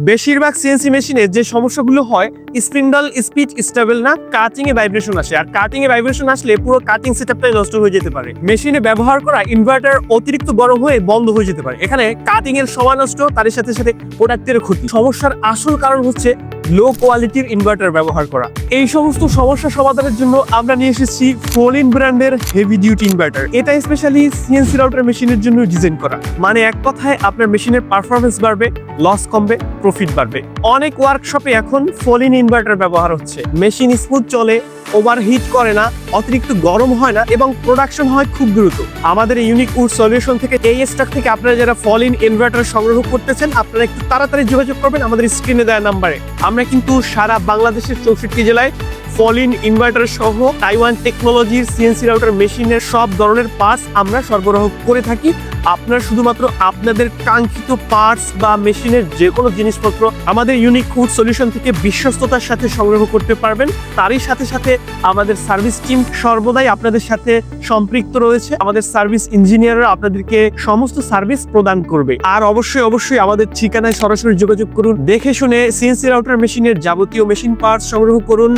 বেশিরভাগ সিএনসি মেশিনে যে সমস্যাগুলো হয় স্পিন্ডল স্পিড স্টেবল না কাটিং এ ভাইব্রেশন আসে। আর কাটিং এ ভাইব্রেশন আসলে পুরো কাটিং সেটআপটাই নষ্ট হয়ে যেতে পারে। মেশিনে ব্যবহার করা ইনভার্টার অতিরিক্ত গরম হয়ে বন্ধ হয়ে যেতে পারে। এখানে কাটিং এর সময় নষ্ট তার সাথে সাথে প্রোডাক্টের ক্ষতি। সমস্যার আসল কারণ হচ্ছে লো কোয়ালিটির ইনভার্টার ব্যবহার করা। এই সমস্ত সমস্যা সমাধানের জন্য আমরা নিয়ে এসেছি ফোলিন ব্র্যান্ডের হেভি ডিউটি ইনভার্টার এটা স্পেশালি সিএনসি রাউটার মেশিনের জন্য ডিজাইন করা। মানে এক কথায় আপনার মেশিনের পারফরমেন্স বাড়বে লস কমবে প্রফিট বাড়বে। অনেক ওয়ার্কশপে এখন ফোলিন ইনভার্টার ব্যবহার হচ্ছে। মেশিন স্মুথ চলে ওভারহিট করে না, অতিরিক্ত গরম হয় না এবং প্রোডাকশন হয় খুব দ্রুত। আমাদের ইউনিক উড সলিউশন থেকে, এই স্টক থেকে আপনারা যারা ফল ইন ইনভার্টার সংগ্রহ করতেছেন, আপনারা একটু তাড়াতাড়ি যোগাযোগ করবেন আমাদের স্ক্রিনে দেওয়া নাম্বারে আমরা কিন্তু সারা বাংলাদেশের চৌষট্টি জেলায় ফলিন ইনভার্টার সহ তাইওয়ান টেকনোলজির সিএনসি রাউটার মেশিনের সব ধরনের পার্টস আমরা সরবরাহ করে থাকি। আপনার শুধুমাত্র আপনাদের কাঙ্ক্ষিত পার্টস বা মেশিনের যে কোনো জিনিসপত্র আমাদের ইউনিক ফুড সলিউশন থেকে বিশ্বস্ততার সাথে সংগ্রহ করতে পারবেন। তারই সাথে সাথে আমাদের সার্ভিস টিম সর্বদাই আপনাদের সাথে সম্পৃক্ত রয়েছে। আমাদের সার্ভিস ইঞ্জিনিয়াররা আপনাদেরকে সমস্ত সার্ভিস প্রদান করবে। আর অবশ্যই অবশ্যই আমাদের ঠিকানায় সরাসরি যোগাযোগ করুন। দেখে শুনে সিএনসি রাউটার মেশিনের যাবতীয় মেশিন পার্টস সংগ্রহ করুন।